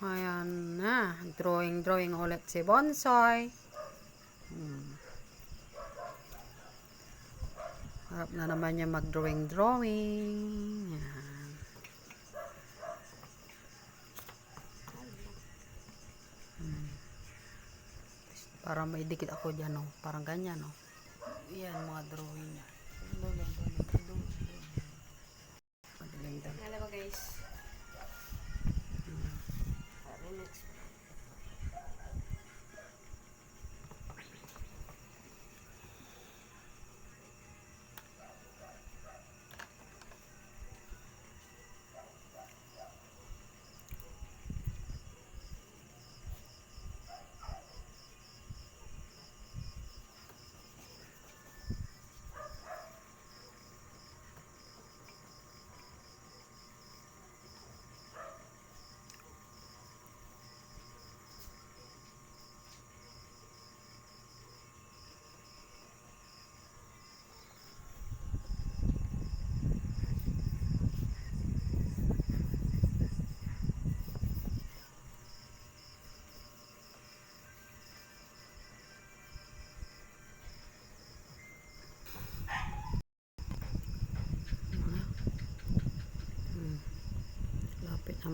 Ayan na. Drawing, drawing ulit si Bonsoy. Hmm. Harap na naman niya mag-drawing, drawing. Yan. Hmm. Para may dikit ako dyan, no? Parang ganyan, no? Yan, mga drawing niya. Madilim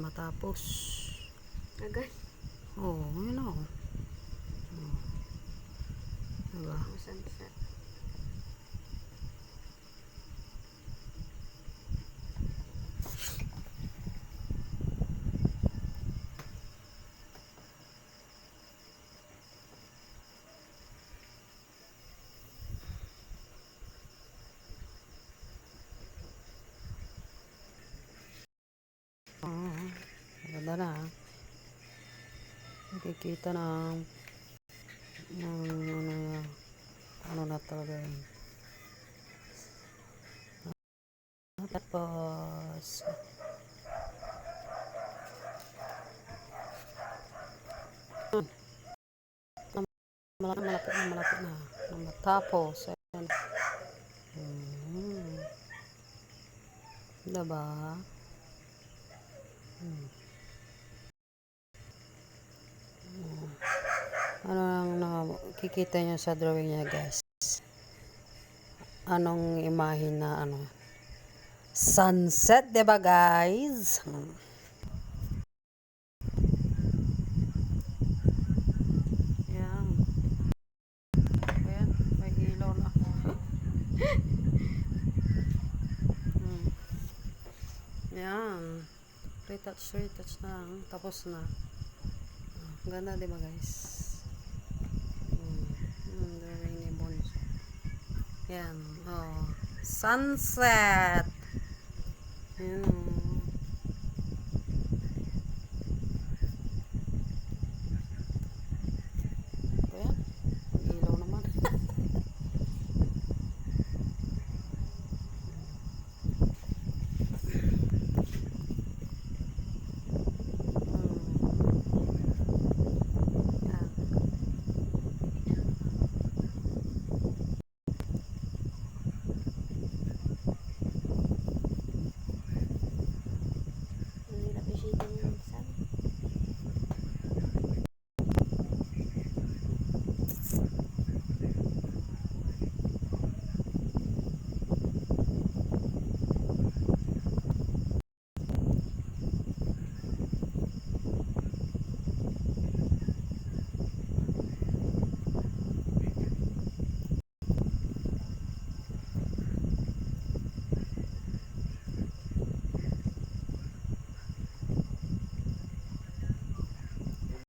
matapos. Agad. Oo, oh, yun ako. Oh. Diba? Sunset. Oo. Maganda na. ah. Nakikita na ng ano, ano na talaga yun. Tapos, malapit, malapit na, malapit na. na matapos. Ayan. Hmm. Diba? Ano nakikita niyo sa drawing niya, guys? Anong imahe na ano? Sunset, 'di ba, guys? Hmm. Yan. Ayan, may ilaw na. hmm. Yan. Retouch, retouch na. Tapos na. Ganda, di ba guys? Hmm. Hmm, drawing ni Bonzo. Yan. Oh. Sunset! Yan. oh. Ayan. Ang Ilaw naman. Hmm. Yan. Hindi na appreciate yung sun.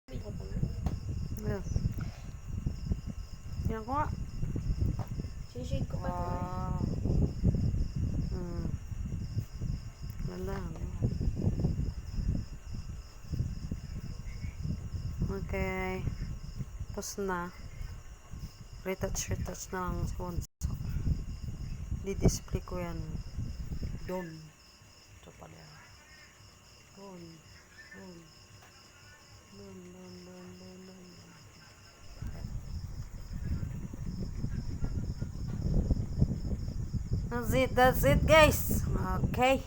Video pa nga. Yan. Yan ko nga. Sishade ko pa eh. Wow. Hmm. No? Okay. Tapos na. Retouch, retouch na lang bonso. Di-display ko yan. Doon. Ito pala. Doon, doon, doon, doon, That's it, that's it guys. Okay.